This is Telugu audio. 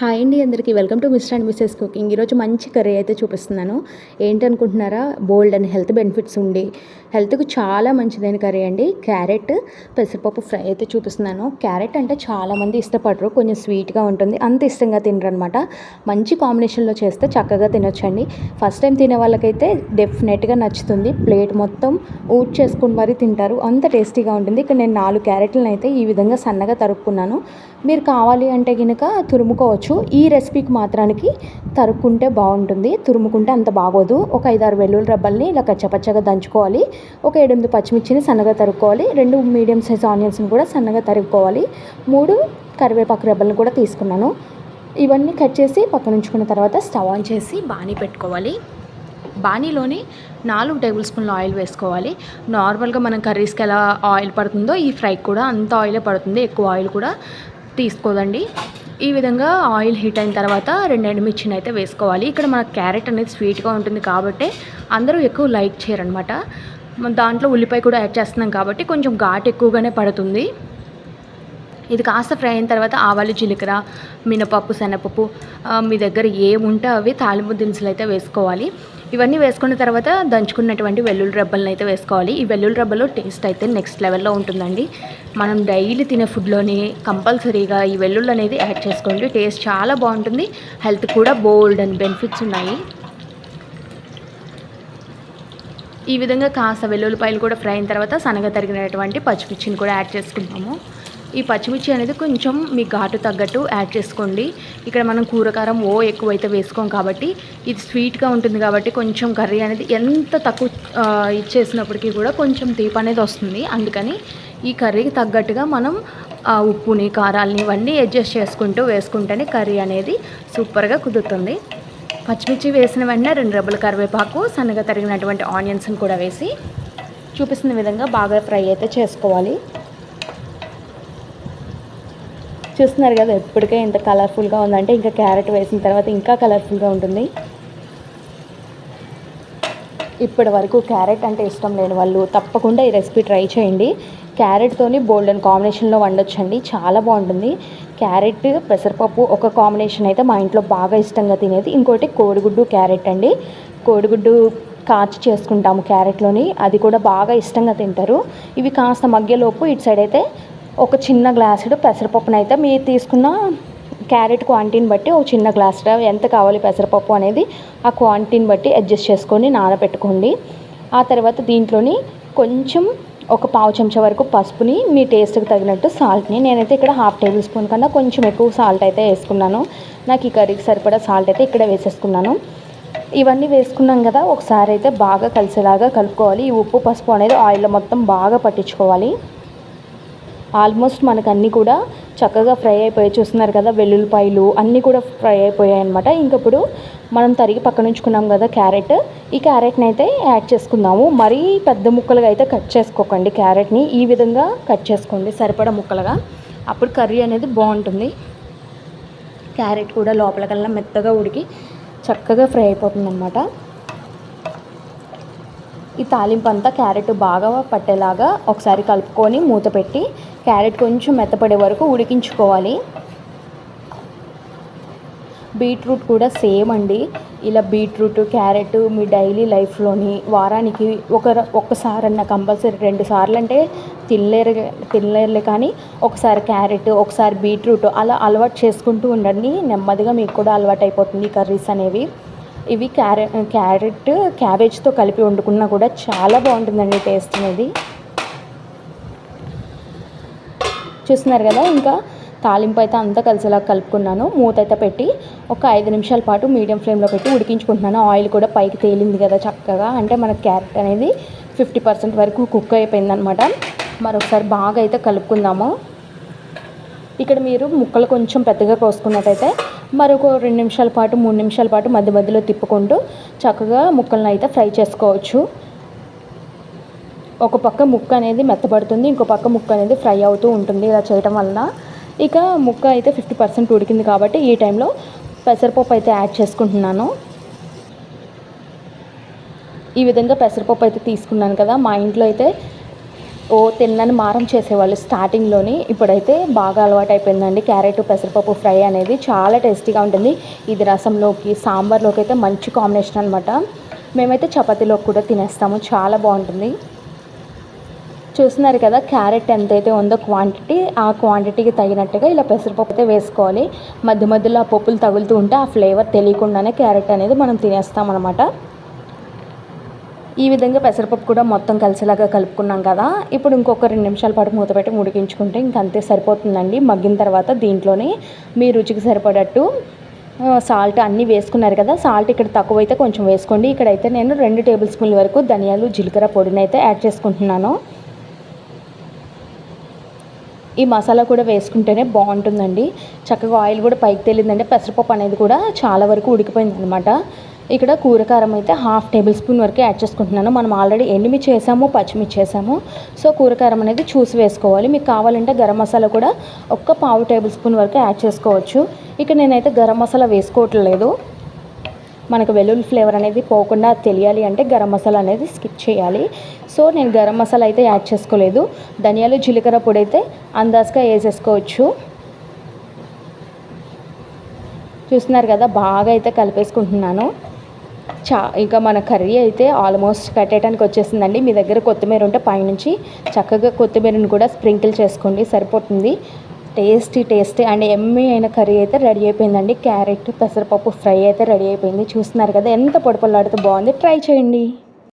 హాయ్ అండి అందరికీ welcome to mister and missus cooking. ఈరోజు మంచి కర్రీ అయితే చూపిస్తున్నాను. ఏంటనుకుంటున్నారా బోల్డ్ అండ్ హెల్త్ బెనిఫిట్స్ ఉండి. హెల్త్కు చాలా మంచిదైన కర్రీ అండి. క్యారెట్ పెసరపప్పు ఫ్రై అయితే చూపిస్తున్నాను. క్యారెట్ అంటే చాలామంది ఇష్టపడరు కొంచెం స్వీట్గా ఉంటుంది. అంత ఇష్టంగా తినరనమాట. మంచి కాంబినేషన్లో చేస్తే చక్కగా తినొచ్చండి. ఫస్ట్ టైం తినే వాళ్ళకైతే డెఫినెట్గా నచ్చుతుంది. ప్లేట్ మొత్తం ఊట్ చేసుకుని మరీ తింటారు. అంత టేస్టీగా ఉంటుంది. ఇక్కడ నేను నాలుగు క్యారెట్లను అయితే ఈ విధంగా సన్నగా తరుక్కున్నాను. మీరు కావాలి అంటే కనుక తురుముకోవచ్చు. ఈ రెసిపీకి మాత్రానికి తరుక్కుంటే బాగుంటుంది. తురుముకుంటే అంత బాగోదు. ఒక ఐదారు వెల్లుల్లి రబ్బల్ని ఇలా కచ్చపచ్చగా దంచుకోవాలి. ఒక ఎనిమిది పచ్చిమిర్చిని సన్నగా తరుక్కోవాలి. రెండు మీడియం సైజ్ ఆనియన్స్ని కూడా సన్నగా తరుక్కోవాలి. మూడు కరివేపాకు రెబ్బల్ని కూడా తీసుకున్నాను. ఇవన్నీ కట్ చేసి పక్కన ఉంచుకున్న తర్వాత స్టవ్ ఆన్ చేసి బాణీ పెట్టుకోవాలి. బాణీలోని నాలుగు టేబుల్ స్పూన్ల ఆయిల్ వేసుకోవాలి. నార్మల్గా మనం కర్రీస్కి ఎలా ఆయిల్ పడుతుందో ఈ ఫ్రైకి కూడా అంత ఆయిలే పడుతుంది. ఎక్కువ ఆయిల్ కూడా తీసుకోదండి. ఈ విధంగా ఆయిల్ హీట్ అయిన తర్వాత రెండు ఎండుమిర్చిని అయితే వేసుకోవాలి. ఇక్కడ మన క్యారెట్ అనేది స్వీట్గా ఉంటుంది కాబట్టి అందరూ ఎక్కువ లైక్ చేయరనమాట దాంట్లో ఉల్లిపాయ కూడా యాడ్ చేస్తున్నాం కాబట్టి కొంచెం ఘాట్ ఎక్కువగానే పడుతుంది. ఇది కాస్త ఫ్రై అయిన తర్వాత ఆవాలు జీలకర్ర మినపప్పు శనగపప్పు మీ దగ్గర ఏముంటే అవి తాలింపు దినుసులు అయితే వేసుకోవాలి. ఇవన్నీ వేసుకున్న తర్వాత దంచుకున్నటువంటి వెల్లుల్లి రబ్బలను అయితే వేసుకోవాలి. ఈ వెల్లుల్లి రబ్బలో టేస్ట్ అయితే నెక్స్ట్ లెవెల్లో ఉంటుందండి. మనం డైలీ తినే ఫుడ్లోని కంపల్సరీగా ఈ వెల్లుల్లి అనేది యాడ్ చేసుకోండి. టేస్ట్ చాలా బాగుంటుంది. హెల్త్ కూడా బోల్డ్ అండ్ బెనిఫిట్స్ ఉన్నాయి. ఈ విధంగా కాస్త వెల్లుల్లిపాయలు కూడా ఫ్రై అయిన తర్వాత సనగ తరిగినటువంటి పచ్చిమిర్చిని కూడా యాడ్ చేసుకుంటాము ఈ పచ్చిమిర్చి అనేది కొంచెం మీ ఘాటు తగ్గట్టు యాడ్ చేసుకోండి. ఇక్కడ మనం కూరకారం ఓ ఎక్కువైతే వేసుకోం కాబట్టి ఇది స్వీట్గా ఉంటుంది కాబట్టి కొంచెం కర్రీ అనేది ఎంత తక్కువ ఇచ్చేసినప్పటికీ కూడా కొంచెం తీపి అనేది వస్తుంది. అందుకని ఈ కర్రీకి తగ్గట్టుగా మనం ఉప్పుని కారాలని ఇవన్నీ అడ్జస్ట్ చేసుకుంటూ వేసుకుంటేనే కర్రీ అనేది సూపర్గా కుదురుతుంది. పచ్చిమిర్చి వేసిన వెంటనే రెండు రెబ్బల కరివేపాకు సన్నగా తరిగినటువంటి ఆనియన్స్ని కూడా వేసి చూపిస్తున్న విధంగా బాగా ఫ్రై అయితే చేసుకోవాలి. చూస్తున్నారు కదా ఎప్పటికే ఇంత కలర్ఫుల్గా ఉందంటే ఇంకా క్యారెట్ వేసిన తర్వాత ఇంకా కలర్ఫుల్గా ఉంటుంది. ఇప్పటి వరకు క్యారెట్ అంటే ఇష్టం లేని వాళ్ళు తప్పకుండా ఈ రెసిపీ ట్రై చేయండి. క్యారెట్తోని బోల్డెన్ కాంబినేషన్లో వండొచ్చండి చాలా బాగుంటుంది. క్యారెట్ పెసరపప్పు ఒక కాంబినేషన్ అయితే మా ఇంట్లో బాగా ఇష్టంగా తినేది. ఇంకోటి కోడిగుడ్డు క్యారెట్ అండి. కోడిగుడ్డు కాచి చేసుకుంటాము క్యారెట్లోని అది కూడా బాగా ఇష్టంగా తింటారు. ఇవి కాస్త మగ్గలోపు ఇటు సైడ్ అయితే ఒక చిన్న గ్లాసుడు పెసరపప్పును అయితే మీరు తీసుకున్న క్యారెట్ క్వాంటిటీని బట్టి ఒక చిన్న గ్లాస్ ఎంత కావాలి పెసరపప్పు అనేది ఆ క్వాంటిటీని బట్టి అడ్జస్ట్ చేసుకొని నానబెట్టుకోండి. ఆ తర్వాత దీంట్లోని కొంచెం ఒక పావు చెంచా వరకు పసుపుని మీ టేస్ట్కి తగినట్టు సాల్ట్ని నేనైతే ఇక్కడ హాఫ్ టేబుల్ స్పూన్ కన్నా కొంచెం ఎక్కువ సాల్ట్ అయితే వేసుకున్నాను. నాకు ఈ కర్రీకి సరిపడా సాల్ట్ అయితే ఇక్కడ వేసేసుకున్నాను. ఇవన్నీ వేసుకున్నాం కదా ఒకసారి అయితే బాగా కలిసేలాగా కలుపుకోవాలి. ఈ ఉప్పు పసుపు అనేది ఆయిల్లో మొత్తం బాగా పట్టించుకోవాలి. ఆల్మోస్ట్ మనకు అన్నీ కూడా చక్కగా ఫ్రై అయిపోయాయి చూస్తున్నారు కదా వెల్లుల్లిపాయలు అన్నీ కూడా ఫ్రై అయిపోయాయి అనమాట ఇంకప్పుడు మనం తరిగి పక్కన ఉంచుకున్నాం కదా క్యారెట్. ఈ క్యారెట్ని అయితే యాడ్ చేసుకుందాము. మరీ పెద్ద ముక్కలుగా అయితే కట్ చేసుకోకండి క్యారెట్ని. ఈ విధంగా కట్ చేసుకోండి సరిపడా ముక్కలుగా. అప్పుడు కర్రీ అనేది బాగుంటుంది. క్యారెట్ కూడా లోపలికల్లా మెత్తగా ఉడికి చక్కగా ఫ్రై అయిపోతుంది అనమాట ఈ తాలింపు అంతా క్యారెట్ బాగా పట్టేలాగా ఒకసారి కలుపుకొని మూత పెట్టి క్యారెట్ కొంచెం మెత్తపడే వరకు ఉడికించుకోవాలి. బీట్రూట్ కూడా సేమ్ అండి. ఇలా బీట్రూట్ క్యారెట్ మీ డైలీ లైఫ్లోని వారానికి ఒక ఒక్కసారన్న కంపల్సరీ రెండు సార్లు అంటే తినలేరు తినలేరులే కానీ ఒకసారి క్యారెట్ ఒకసారి బీట్రూట్ అలా అలవాటు చేసుకుంటూ ఉండండి. నెమ్మదిగా మీకు కూడా అలవాటు అయిపోతుంది కర్రీస్ అనేవి. ఇవి క్యారెట్ క్యారెట్ క్యాబేజ్తో కలిపి వండుకున్నా కూడా చాలా బాగుంటుందండి టేస్ట్ అనేది. చూస్తున్నారు కదా ఇంకా తాలింపు అయితే అంతా కలిసేలా కలుపుకున్నాను. మూత అయితే పెట్టి ఒక ఐదు నిమిషాల పాటు మీడియం ఫ్లేమ్లో పెట్టి ఉడికించుకుంటున్నాను. ఆయిల్ కూడా పైకి తేలింది కదా చక్కగా. అంటే మన క్యారెట్ అనేది ఫిఫ్టీ పర్సెంట్ వరకు కుక్ అయిపోయిందనమాట. మరొకసారి బాగా అయితే కలుపుకుందాము. ఇక్కడ మీరు ముక్కలు కొంచెం పెద్దగా కోసుకున్నట్టయితే మరొక రెండు నిమిషాల పాటు మూడు నిమిషాల పాటు మధ్య మధ్యలో తిప్పుకుంటూ చక్కగా ముక్కలను అయితే ఫ్రై చేసుకోవచ్చు. ఒక పక్క ముక్క అనేది మెత్తబడుతుంది ఇంకో పక్క ముక్క అనేది ఫ్రై అవుతూ ఉంటుంది ఇలా చేయటం వలన. ఇక ముక్క అయితే ఫిఫ్టీ పర్సెంట్ ఉడికింది కాబట్టి ఈ టైంలో పెసరపప్పు అయితే యాడ్ చేసుకుంటున్నాను. ఈ విధంగా పెసరపప్పు అయితే తీసుకున్నాను కదా మా ఇంట్లో అయితే ఓ తిన్నని మారం చేసేవాళ్ళు స్టార్టింగ్లోని. ఇప్పుడైతే బాగా అలవాటు అయిపోయిందండి క్యారెట్ పెసరపప్పు ఫ్రై అనేది చాలా టేస్టీగా ఉంటుంది. ఇది రసంలోకి సాంబార్లోకి అయితే మంచి కాంబినేషన్ అనమాట మేమైతే చపాతీలోకి కూడా తినేస్తాము. చాలా బాగుంటుంది. చూస్తున్నారు కదా క్యారెట్ ఎంతైతే ఉందో క్వాంటిటీ ఆ క్వాంటిటీకి తగినట్టుగా ఇలా పెసరపప్పు అయితే వేసుకోవాలి. మధ్య మధ్యలో ఆ పప్పులు తగులుతూ ఉంటే ఆ ఫ్లేవర్ తెలియకుండానే క్యారెట్ అనేది మనం తినేస్తాం అనమాట ఈ విధంగా పెసరపప్పు కూడా మొత్తం కలిసేలాగా కలుపుకున్నాం కదా. ఇప్పుడు ఇంకొక రెండు నిమిషాల పాటు మూత పెట్టి ఉడికించుకుంటే ఇంక అంతే సరిపోతుందండి. మగ్గిన తర్వాత దీంట్లోనే మీ రుచికి సరిపడట్టు సాల్ట్ అన్నీ వేసుకున్నారు కదా. సాల్ట్ ఇక్కడ తక్కువైతే కొంచెం వేసుకోండి. ఇక్కడైతే నేను రెండు టేబుల్ స్పూన్ల వరకు ధనియాలు జీలకర్ర పొడిని అయితే యాడ్ చేసుకుంటున్నాను. ఈ మసాలా కూడా వేసుకుంటేనే బాగుంటుందండి. చక్కగా ఆయిల్ కూడా పైకి తేలిందంటే పెసరపప్పు అనేది కూడా చాలా వరకు ఉడికిపోయింది అనమాట ఇక్కడ కూరకారం అయితే హాఫ్ టేబుల్ స్పూన్ వరకు యాడ్ చేసుకుంటున్నాను. మనం ఆల్రెడీ ఎండుమిర్చి చేసాము పచ్చిమిర్చి చేసాము. సో కూరకారం అనేది చూసి వేసుకోవాలి. మీకు కావాలంటే గరం మసాలా కూడా ఒక్క పావు టేబుల్ స్పూన్ వరకు యాడ్ చేసుకోవచ్చు. ఇక్కడ నేనైతే గరం మసాలా వేసుకోవట్లేదు. మనకు వెల్లుల్లి ఫ్లేవర్ అనేది పోకుండా తెలియాలి అంటే గరం మసాలా అనేది స్కిప్ చేయాలి. సో నేను గరం మసాలా అయితే యాడ్ చేసుకోలేదు. ధనియాలు జీలకర్ర పొడి అయితే అందాజగా వేసేసుకోవచ్చు. చూస్తున్నారు కదా బాగా అయితే కలిపేసుకుంటున్నాను. చా ఇంకా మన కర్రీ అయితే ఆల్మోస్ట్ కట్టేయడానికి వచ్చేసిందండి. మీ దగ్గర కొత్తిమీర ఉంటే పైనుంచి చక్కగా కొత్తిమీరని కూడా స్ప్రింకిల్ చేసుకోండి సరిపోతుంది. టేస్టీ టేస్టీ అండ్ ఎమ్మి అయిన కర్రీ అయితే రెడీ అయిపోయిందండి. క్యారెట్ పెసరపప్పు ఫ్రై అయితే రెడీ అయిపోయింది. చూస్తున్నారు కదా ఎంత పొడిపొలాడితే బాగుంది. ట్రై చేయండి.